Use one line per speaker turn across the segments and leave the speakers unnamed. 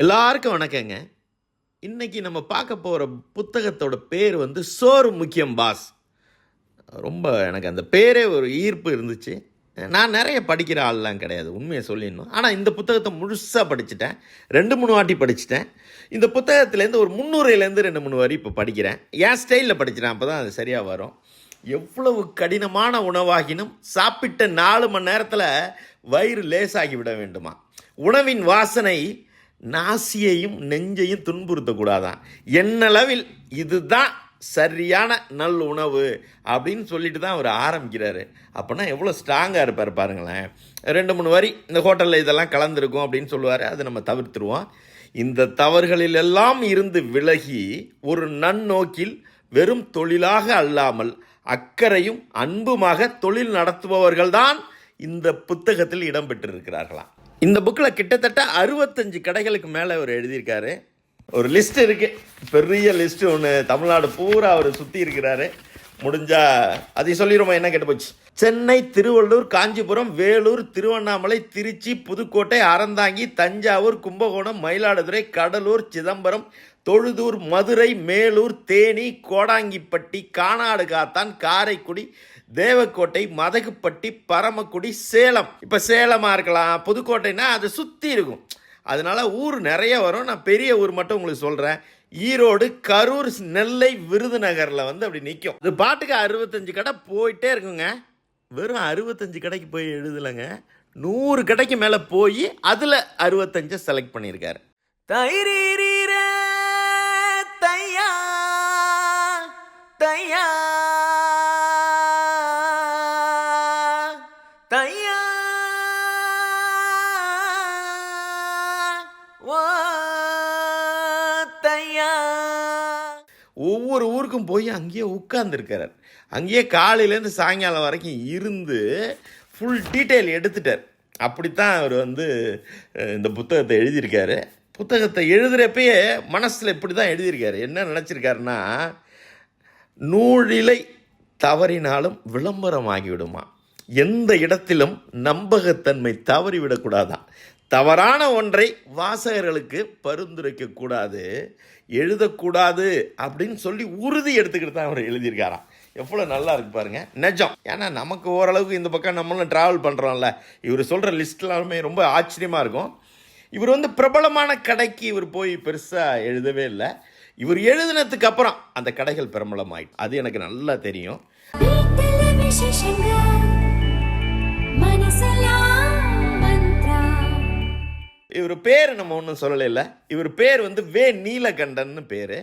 எல்லாருக்கும் வணக்கங்க. இன்றைக்கி நம்ம பார்க்க போகிற புத்தகத்தோட பேர் வந்து சோறு முக்கியம் பாஸ். ரொம்ப எனக்கு அந்த பேரே ஒரு ஈர்ப்பு இருந்துச்சு. நான் நிறைய படிக்கிற ஆள்லாம் கிடையாது உண்மையை சொல்லிடணும். ஆனால் இந்த புத்தகத்தை முழுசாக படிச்சுட்டேன். ரெண்டு மூணு வாட்டி படிச்சுட்டேன். இந்த புத்தகத்துலேருந்து ஒரு முந்நூறுலேருந்து ரெண்டு மூணு வரி இப்போ படிக்கிறேன். என் ஸ்டைலில் படிக்கிறேன் அப்போ தான் அது சரியாக வரும். எவ்வளவு கடினமான உணவாகினும் சாப்பிட்ட நாலு மணி நேரத்தில் வயிறு லேசாகி விட வேண்டுமா? உணவின் வாசனை நாசியையும் நெஞ்சையும் துன்புறுத்தக்கூடாதான். என்னளவில் இதுதான் சரியான நல் உணவு அப்படின்னு சொல்லிட்டு தான் அவர் ஆரம்பிக்கிறாரு. அப்போனா எவ்வளோ ஸ்ட்ராங்காக இருப்பார் பாருங்களேன். ரெண்டு மூணு வரி இந்த ஹோட்டலில் இதெல்லாம் கலந்துருக்கும் அப்படின்னு சொல்லுவார். அதை நம்ம தவிர்த்துருவோம். இந்த தவறுகளிலெல்லாம் இருந்து விலகி ஒரு நன்னோக்கில் வெறும் தொழிலாக அல்லாமல் அக்கறையும் அன்புமாக தொழில் நடத்துபவர்கள்தான் இந்த புத்தகத்தில் இடம்பெற்றிருக்கிறார்களாம் இந்த புக்கில் கிட்டத்தட்ட அறுபத்தஞ்சு கடைகளுக்கு மேலே அவர் எழுதியிருக்காரு. ஒரு லிஸ்ட் இருக்குது பெரிய லிஸ்ட்டு ஒன்று தமிழ்நாடு பூரா அவர் சுற்றி இருக்கிறாரு. முடிஞ்சா அதை சொல்லிடுவோம்? என்ன கேட்டு போச்சு? சென்னை திருவள்ளூர் காஞ்சிபுரம் வேலூர் திருவண்ணாமலை திருச்சி புதுக்கோட்டை அறந்தாங்கி தஞ்சாவூர் கும்பகோணம் மயிலாடுதுறை கடலூர் சிதம்பரம் தொழுதூர் மதுரை மேலூர் தேனி கோடாங்கிப்பட்டி கானாடு காத்தான் காரைக்குடி தேவக்கோட்டை மதகுப்பட்டி பரமக்குடி சேலம். இப்போ சேலமாக இருக்கலாம் புதுக்கோட்டைனா அது சுற்றி இருக்கும். அதனால ஊர் நிறைய வரும். நான் பெரிய ஊர் மட்டும் உங்களுக்கு சொல்கிறேன் ஈரோடு கரூர் நெல்லை விருதுநகரில் வந்து அப்படி நிற்கும் இது பாட்டுக்கு அறுபத்தஞ்சு கடை போயிட்டே இருக்குங்க. வெறும் அறுபத்தஞ்சு கடைக்கு போய் எழுதலைங்க. நூறு கடைக்கு மேலே போய் அதில் அறுபத்தஞ்சை செலக்ட் பண்ணியிருக்காரு. தைரீரீர ஒவ்வொரு ஊருக்கும் போய் அங்கேயே உட்கார்ந்துருக்கிறார். அங்கேயே காலையிலேருந்து சாயங்காலம் வரைக்கும் இருந்து ஃபுல் டீட்டெயில் எடுத்துட்டார். அப்படித்தான் அவர் வந்து இந்த புத்தகத்தை எழுதியிருக்காரு. புத்தகத்தை எழுதுகிறப்பயே மனசில் இப்படி தான் எழுதியிருக்காரு. என்ன நினச்சிருக்காருன்னா நூலிலை தவறினாலும் விளம்பரமாகிவிடுமா எந்த இடத்திலும் நம்பகத்தன்மை தவறிவிடக்கூடாதான். தவறான ஒன்றை வாசகர்களுக்கு பரிந்துரைக்கக்கூடாது எழுதக்கூடாது அப்படின்னு சொல்லி உறுதி எடுத்துக்கிட்டு தான் அவர் எழுதியிருக்காராம். எவ்வளோ நல்லா இருக்கு பாருங்க. நிஜம். ஏன்னா நமக்கு ஓரளவுக்கு இந்த பக்கம் நம்மளும் ட்ராவல் பண்ணுறோம்ல இவர் சொல்கிற லிஸ்ட்லாமே ரொம்ப ஆச்சரியமாக இருக்கும். இவர் வந்து பிரபலமான கடைக்கு இவர் போய் பெருசாக எழுதவே இல்லை. இவர் எழுதினதுக்கு அப்புறம் அந்த கடைகள் பிரபலமாயிட்டு அது எனக்கு நல்லா தெரியும். இவர் பேர் நம்ம ஒன்றும் சொல்லலைல்ல. இவர் பேர் வந்து வே நீலகண்டன்னு பேர்.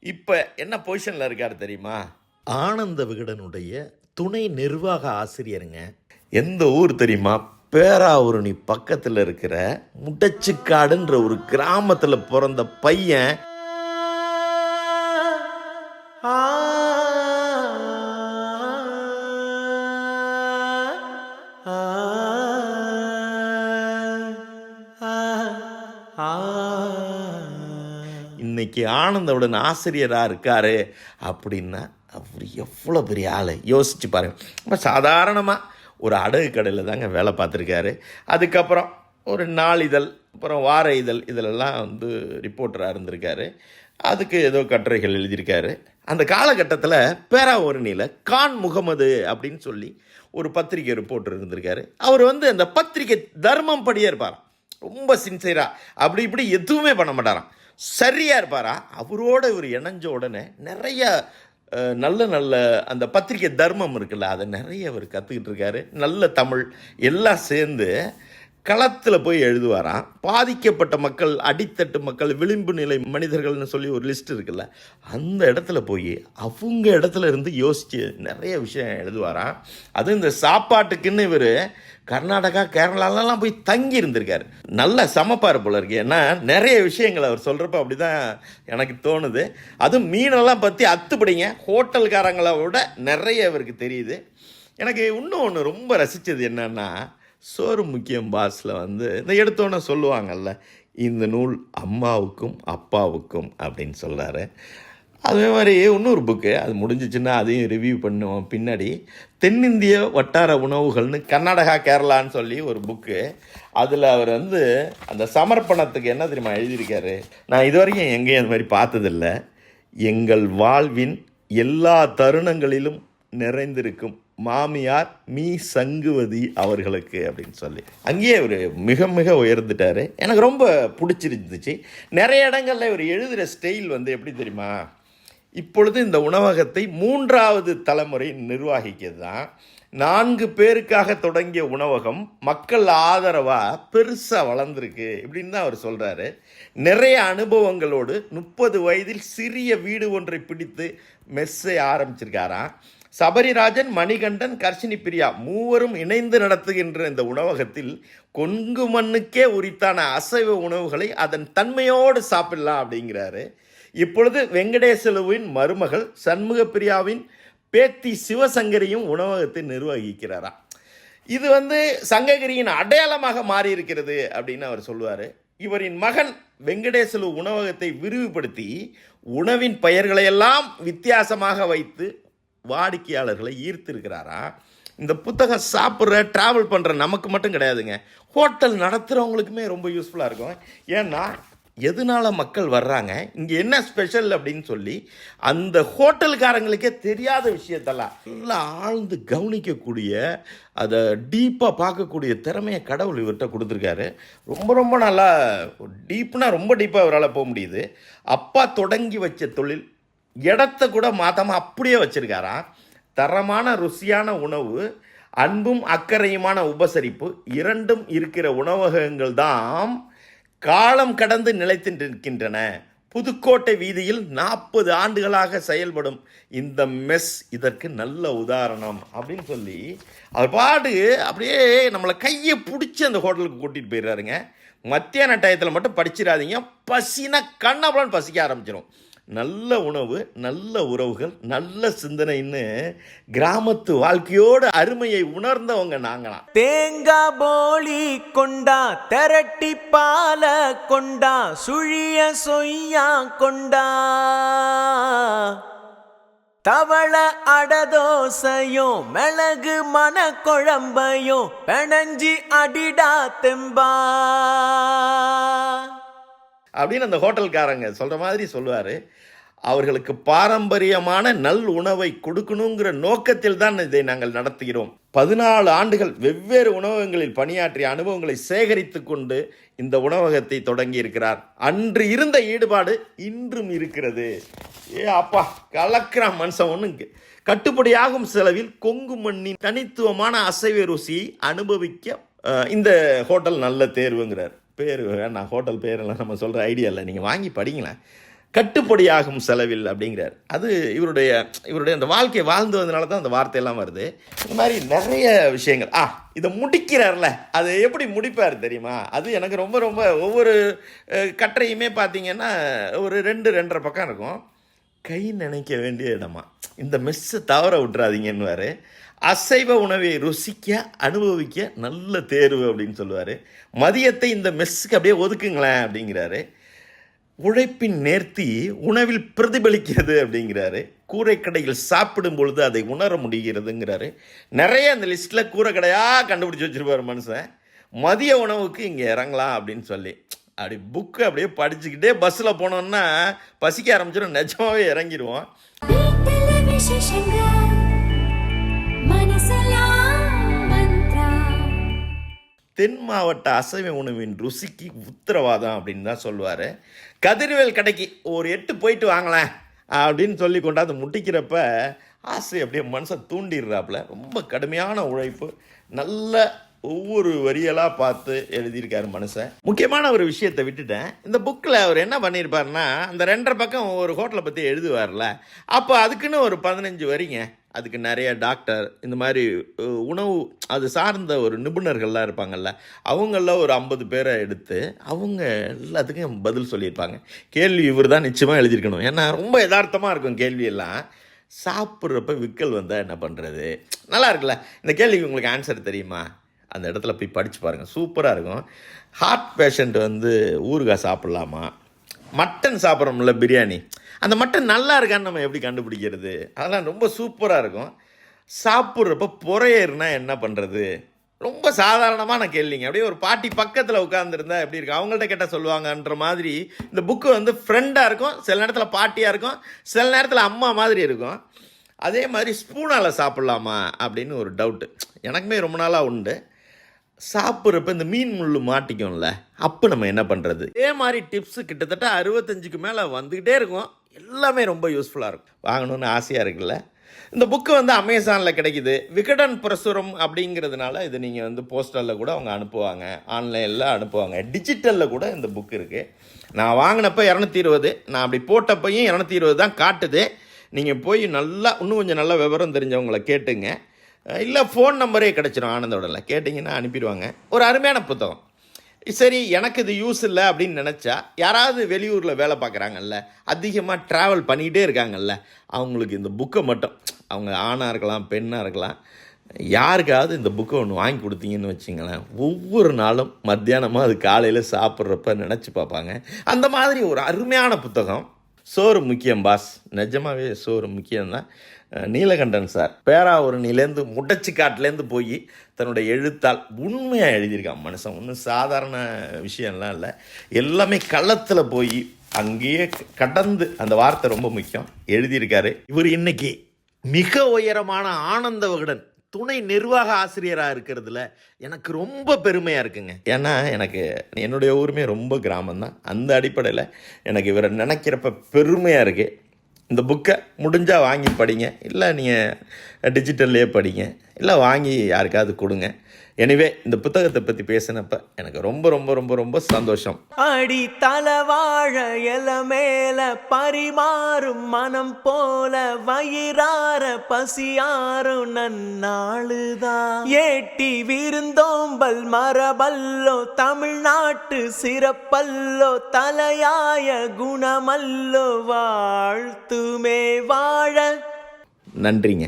இப்போ என்ன பொசிஷனில் இருக்கார் தெரியுமா? ஆனந்த விகடனுடைய துணை நிர்வாக ஆசிரியருங்க. எந்த ஊர் தெரியுமா? பேராவூரணி பக்கத்தில் இருக்கிற முட்டச்சிக்காடுன்ற ஒரு கிராமத்தில் பிறந்த பையன் இன்னைக்கு ஆனந்தவுடன் ஆசிரியராக இருக்காரு அப்படின்னா அவர் எவ்வளோ பெரிய ஆள். யோசிச்சு பாருங்க. நம்ம சாதாரணமாக ஒரு அடகு கடையில் தாங்க வேலை பார்த்துருக்காரு. அதுக்கப்புறம் ஒரு நாளிதழ் அப்புறம் வார இதழ் இதிலெல்லாம் வந்து ரிப்போர்ட்டராக இருந்திருக்காரு. அதுக்கு ஏதோ கட்டுரைகள் எழுதியிருக்காரு. அந்த காலகட்டத்தில் பேராவூரணியில் கான் முகமது அப்படின்னு சொல்லி ஒரு பத்திரிகை ரிப்போர்ட்டர் இருந்திருக்காரு. அவர் வந்து அந்த பத்திரிகை தர்மம் படியே இருப்பார் ரொம்ப சின்சியராக அப்படி இப்படி எதுவுமே பண்ண மாட்டாராம். சரியாக இருப்பாரா? அவரோட இவர் இணைஞ்ச உடனே நிறைய நல்ல நல்ல அந்த பத்திரிகை தர்மம் இருக்குல்ல அதை நிறைய அவர் கற்றுக்கிட்டு இருக்காரு. நல்ல தமிழ் எல்லாம் சேர்ந்து களத்தில் போய் எழுதுவாராம். பாதிக்கப்பட்ட மக்கள் அடித்தட்டு மக்கள் விளிம்பு நிலை மனிதர்கள்னு சொல்லி ஒரு லிஸ்ட் இருக்குல்ல அந்த இடத்துல போய் அவங்க இடத்துல இருந்து யோசித்து நிறைய விஷயம் எழுதுவாராம். அதுவும் இந்த சாப்பாட்டுக்குன்னு இவர் கர்நாடகா கேரளாலலாம் போய் தங்கி இருந்திருக்காரு. நல்ல சமப்பார் போல இருக்கு. ஏன்னா நிறைய விஷயங்கள் அவர் சொல்கிறப்ப அப்படி தான் எனக்கு தோணுது. அதுவும் மீனெல்லாம் பற்றி அத்துப்படிங்க. ஹோட்டல்காரங்களை விட நிறைய இவருக்கு தெரியுது. எனக்கு இன்னும் ஒன்று ரொம்ப ரசித்தது என்னன்னா சோறு முக்கியம் பாஸில் வந்து இந்த எடுத்தோன்னே சொல்லுவாங்கல்ல இந்த நூல் அம்மாவுக்கும் அப்பாவுக்கும் அப்படின்னு சொல்கிறாரு அதே மாதிரி இன்னொரு புக்கு அது முடிஞ்சிச்சுன்னா அதையும் ரிவ்யூ பண்ணுவோம். பின்னாடி தென்னிந்திய வட்டார உணவுகள்னு கர்நாடகா கேரளான்னு சொல்லி ஒரு புக்கு அதில் அவர் வந்து அந்த சமர்ப்பணத்துக்கு என்ன தெரியுமா எழுதியிருக்காரு? நான் இதுவரைக்கும் எங்கேயும் அந்த மாதிரி பார்த்ததில்ல. எங்கள் வாழ்வின் எல்லா தருணங்களிலும் நிறைந்திருக்கும் மாமியார் மீ சங்குவதி அவர்களுக்கு அப்படின்னு சொல்லி. அங்கேயே அவர் மிக மிக உயர்ந்துட்டார். எனக்கு ரொம்ப பிடிச்சிருந்துச்சு. நிறைய இடங்களில் இவர் எழுதுகிற ஸ்டைல் வந்து எப்படி தெரியுமா? இப்பொழுது இந்த உணவகத்தை மூன்றாவது தலைமுறை நிர்வாகிக்கிறது தான் நான்கு பேருக்காக தொடங்கிய உணவகம் மக்கள் ஆதரவாக பெருசாக வளர்ந்துருக்கு இப்படின்னு தான் அவர் சொல்கிறாரு நிறைய அனுபவங்களோடு முப்பது வயதில் சிறிய வீடு ஒன்றை பிடித்து மெஸ்ஸை ஆரம்பிச்சிருக்காராம். சபரிராஜன் மணிகண்டன் கர்ஷினி பிரியா மூவரும் இணைந்து நடத்துகின்ற இந்த உணவகத்தில் கொங்கு மண்ணுக்கே உரித்தான அசைவ உணவுகளை அதன் தன்மையோடு சாப்பிடலாம் அப்படிங்கிறாரு. இப்பொழுது வெங்கடேசலுவின் மருமகள் சண்முக பிரியாவின் பேத்தி சிவசங்கரியும் உணவகத்தை நிர்வகிக்கிறாராம் இது வந்து சங்ககிரியின் அடையாளமாக மாறி இருக்கிறது அப்படின்னு அவர் சொல்லுவார். இவரின் மகன் வெங்கடேசலு உணவகத்தை விரிவுபடுத்தி உணவின் பெயர்களையெல்லாம் வித்தியாசமாக வைத்து வாடிக்கையாளர்களை ஈர்த்திருக்கிறாரா? இந்த புத்தகம் சாப்பிட்ற ட்ராவல் பண்ணுற நமக்கு மட்டும் கிடையாதுங்க. ஹோட்டல் நடத்துகிறவங்களுக்குமே ரொம்ப யூஸ்ஃபுல்லாக இருக்கும். ஏன்னா எதனால மக்கள் வர்றாங்க? இங்கே என்ன ஸ்பெஷல் அப்படின்னு சொல்லி அந்த ஹோட்டல்காரங்களுக்கே தெரியாத விஷயத்தெல்லாம் நல்லா ஆழ்ந்து கவனிக்கக்கூடிய அதை டீப்பாக பார்க்கக்கூடிய திறமையை கடவுள் இவர்கிட்ட கொடுத்துருக்காரு. ரொம்ப ரொம்ப நல்லா டீப்னா ரொம்ப டீப்பாக அவரால் போக முடியுது. அப்பா தொடங்கி வச்ச தொழில் இடத்த கூட மாற்றாமல் அப்படியே வச்சுருக்காராம். தரமான ருசியான உணவு அன்பும் அக்கறையுமான உபசரிப்பு இரண்டும் இருக்கிற உணவகங்கள் தான் காலம் கடந்து நிலைத்து நிற்கின்றன புதுக்கோட்டை வீதியில் நாற்பது ஆண்டுகளாக செயல்படும் இந்த மெஸ் இதற்கு நல்ல உதாரணம் அப்படின்னு சொல்லி அவர் பாடு அப்படியே நம்மளை கையை பிடிச்சி அந்த ஹோட்டலுக்கு கூட்டிகிட்டு போயிடுறாருங்க. மத்தியான டயத்தில் மட்டும் படிச்சிடாதீங்க. பசினா கண்ணப்பலன்னு பசிக்க ஆரம்பிச்சிடும் நல்ல உணவு நல்ல உறவுகள் நல்ல சிந்தனைன்னு கிராமத்து வாழ்க்கையோட அருமையை உணர்ந்தவங்க நாங்களாம்.
தேங்காய் போலி கொண்டா திரட்டி பால கொண்டா சுழிய சொய்யா கொண்டா. தவள அடதோசையும் மிளகு மன குழம்பையும் பெணஞ்சி அடிடா தெம்பா.
அப்படின்னு அந்த ஹோட்டல்காரங்க சொல்கிற மாதிரி சொல்லுவார். அவர்களுக்கு பாரம்பரியமான நல் உணவை கொடுக்கணுங்கிற நோக்கத்தில் தான் இதை நாங்கள் நடத்துகிறோம். பதினாலு ஆண்டுகள் வெவ்வேறு உணவகங்களில் பணியாற்றிய அனுபவங்களை சேகரித்து கொண்டு இந்த உணவகத்தை தொடங்கி இருக்கிறார். அன்று இருந்த ஈடுபாடு இன்றும் இருக்கிறது. ஏ அப்பா கலக்கிறான் மனுஷன் ஒன்று கட்டுப்படியாகும் செலவில் கொங்கு மண்ணின் தனித்துவமான அசைவ ருசியை அனுபவிக்க இந்த ஹோட்டல் நல்ல தேர்வுங்கிறார். பேர் நான் ஹோட்டல் பேரெல்லாம் நம்ம சொல்கிற ஐடியா இல்லை. நீங்கள் வாங்கி படிங்களேன். கட்டுப்படியாகும் செலவில் அப்படிங்கிறார். அது இவருடைய இவருடைய அந்த வாழ்க்கையை வாழ்ந்து வந்தனால தான் அந்த வார்த்தையெல்லாம் வருது. இந்த மாதிரி நிறைய விஷயங்கள். ஆ இதை முடிக்கிறார்ல. அது எப்படி முடிப்பார் தெரியுமா? அது எனக்கு ரொம்ப ரொம்ப ஒவ்வொரு அஹ், கட்டுரையுமே பார்த்தீங்கன்னா ஒரு ரெண்டு ரெண்டரை பக்கம் இருக்கும். கை நினைக்க வேண்டிய இடமா? இந்த மெஸ்ஸை தவற விட்டுறாதீங்கன்னுவார். அசைவ உணவை ருசிக்க அனுபவிக்க நல்ல தேர்வு அப்படின்னு சொல்லுவார். மதியத்தை இந்த மெஸ்ஸுக்கு அப்படியே ஒதுக்குங்களேன் அப்படிங்கிறாரு. உழைப்பின் நேர்த்தி உணவில் பிரதிபலிக்கிறது அப்படிங்கிறாரு. கூரைக்கடையில் சாப்பிடும் பொழுது அதை உணர முடிகிறதுங்கிறாரு. நிறைய அந்த லிஸ்ட்டில் கூரைக்கடையாக கண்டுபிடிச்சி வச்சிருப்பாரு மனுஷன். மதிய உணவுக்கு இங்கே இறங்கலாம் அப்படின்னு சொல்லி. அப்படி புக்கு அப்படியே படிச்சுக்கிட்டே பஸ்ஸில் போனோம்னா பசிக்க ஆரம்பிச்சிடும் நிஜமாகவே இறங்கிடுவோம் தென் மாவட்ட அசைவ உணவின் ருசிக்கு உத்தரவாதம் அப்படின்னு தான் சொல்லுவார். கதிர்வேல் கடைக்கு ஒரு எட்டு போயிட்டு வாங்கலாம் அப்படின்னு சொல்லி கொண்டாந்து முட்டிக்கிறப்ப ஆசை அப்படியே மனசை தூண்டிடுறாப்புல. ரொம்ப கடுமையான உழைப்பு நல்ல ஒவ்வொரு வரியலாக பார்த்து எழுதியிருக்காரு மனுஷன். முக்கியமான ஒரு விஷயத்தை விட்டுட்டேன். இந்த புக்கில் அவர் என்ன பண்ணியிருப்பாருன்னா அந்த ரெண்டரை பக்கம் ஒரு ஹோட்டலை பற்றி எழுதுவார்ல. அப்போ அதுக்குன்னு ஒரு பதினஞ்சு வரிங்க. அதுக்கு நிறைய டாக்டர் இந்த மாதிரி உணவு அது சார்ந்த ஒரு நிபுணர்கள்லாம் இருப்பாங்கல்ல அவங்கள ஒரு ஐம்பது பேரை எடுத்து அவங்க எல்லாத்துக்கும் பதில் சொல்லியிருப்பாங்க. கேள்வி இவர் தான் நிச்சயமாக எழுதியிருக்கணும். ஏன்னா ரொம்ப யதார்த்தமாக இருக்கும் கேள்வியெல்லாம். சாப்பிட்றப்ப விக்கல் வந்தால் என்ன பண்ணுறது நல்லா இருக்குல்ல? இந்த கேள்விக்கு உங்களுக்கு ஆன்சர் தெரியுமா? அந்த இடத்துல போய் படித்து பாருங்கள் சூப்பராக இருக்கும். ஹார்ட் பேஷண்ட் வந்து ஊறுகாய் சாப்பிட்லாமா? மட்டன் சாப்பிட்றோம்ல பிரியாணி. அந்த மட்டன் நல்லா இருக்கான்னு நம்ம எப்படி கண்டுபிடிக்கிறது? அதெல்லாம் ரொம்ப சூப்பராக இருக்கும். சாப்பிட்றப்ப புறையேறுனா என்ன பண்ணுறது ரொம்ப சாதாரணமான கேள்விங்க. அப்படியே ஒரு பாட்டி பக்கத்தில் உட்காந்துருந்தா எப்படி இருக்கு அவங்கள்ட்ட கேட்டால் சொல்லுவாங்கன்ற மாதிரி இந்த புக்கு வந்து ஃப்ரெண்டாக இருக்கும். சில நேரத்தில் பாட்டியாக இருக்கும். சில நேரத்தில் அம்மா மாதிரி இருக்கும். அதே மாதிரி ஸ்பூனால் சாப்பிட்லாமா? அப்படின்னு ஒரு டவுட்டு எனக்குமே ரொம்ப நாளாக உண்டு. சாப்பிட்றப்ப இந்த மீன் முள் மாட்டிக்கும்ல அப்போ நம்ம என்ன பண்ணுறது இதே மாதிரி டிப்ஸு கிட்டத்தட்ட அறுபத்தஞ்சுக்கு மேலே வந்துக்கிட்டே இருக்கும். எல்லாமே ரொம்ப யூஸ்ஃபுல்லாக இருக்கும். வாங்கணும்னு ஆசையாக இருக்குல்ல? இந்த புக்கு வந்து அமேசானில் கிடைக்குது. விகடன் பிரசுரம் அப்படிங்கிறதுனால இது நீங்கள் வந்து போஸ்டரில் கூட அவங்க அனுப்புவாங்க. ஆன்லைனில் அனுப்புவாங்க. டிஜிட்டலில் கூட இந்த புக் இருக்குது நான் வாங்கினப்ப இரநூத்தி இருபது. நான் அப்படி போட்டப்பையும் இரநூத்தி இருபது தான் காட்டுது. நீங்கள் போய் நல்லா இன்னும் கொஞ்சம் நல்ல விவரம் தெரிஞ்சவங்களை கேட்டுங்க. இல்லை ஃபோன் நம்பரே கிடச்சிடும் ஆனந்தோடல. கேட்டிங்கன்னா அனுப்பிடுவாங்க. ஒரு அருமையான புத்தகம். சரி எனக்கு இது யூஸ் இல்லை அப்படின்னு நினச்சா யாராவது வெளியூரில் வேலை பார்க்குறாங்கல்ல அதிகமாக ட்ராவல் பண்ணிக்கிட்டே இருக்காங்கல்ல அவங்களுக்கு இந்த புக்கை மட்டும் அவங்க ஆணாக இருக்கலாம் பெண்ணாக இருக்கலாம் யாருக்காவது இந்த புக்கை ஒன்று வாங்கி கொடுத்தீங்கன்னு வச்சிங்களேன் ஒவ்வொரு நாளும் மத்தியானமாக அது காலையில் சாப்பிட்றப்ப நினச்சி பார்ப்பாங்க. அந்த மாதிரி ஒரு அருமையான புத்தகம். சோறு முக்கியம் பாஸ் நிஜமாகவே சோறு முக்கியம்தான். தான் நீலகண்டன் சார் பேராவூரணிலேருந்து முடச்சிக்காட்டிலேருந்து போய் தன்னுடைய எழுத்தால் உண்மையாக எழுதியிருக்கான். மனுஷன் ஒன்றும் சாதாரண விஷயம்லாம் இல்லை. எல்லாமே களத்தில் போய் அங்கேயே கடந்து அந்த வார்த்தை ரொம்ப முக்கியம். எழுதியிருக்காரு. இவர் இன்னைக்கு மிக உயரமான ஆனந்த விகடன் துணை நிர்வாக ஆசிரியராக இருக்கிறதுல எனக்கு ரொம்ப பெருமையாக இருக்குங்க. ஏன்னா எனக்கு என்னுடைய ஊருமே ரொம்ப கிராமம்தான். அந்த அடிப்படையில் எனக்கு இவரை நினைக்கிறப்ப பெருமையாக இருக்குது இந்த புக்கை முடிஞ்சால் வாங்கி படிங்க. இல்லை நீங்கள் டிஜிட்டல்லையே படிங்க. இல்லை வாங்கி யாருக்காவது கொடுங்க. எனிவே இந்த புத்தகத்தை பற்றி பேசினப்ப எனக்கு ரொம்ப ரொம்ப ரொம்ப ரொம்ப சந்தோஷம்.
அடி தலவாழ இல மேல பரிமாறும் மனம் போல வயிறார பசியாரும் நன்னாளுதான் ஏட்டி விருந்தோம்பல் மரபல்லோ தமிழ்நாட்டு சிறப்பல்லோ தலையாய குணமல்லோ வாழ்த்துமே வாழ.
நன்றிங்க.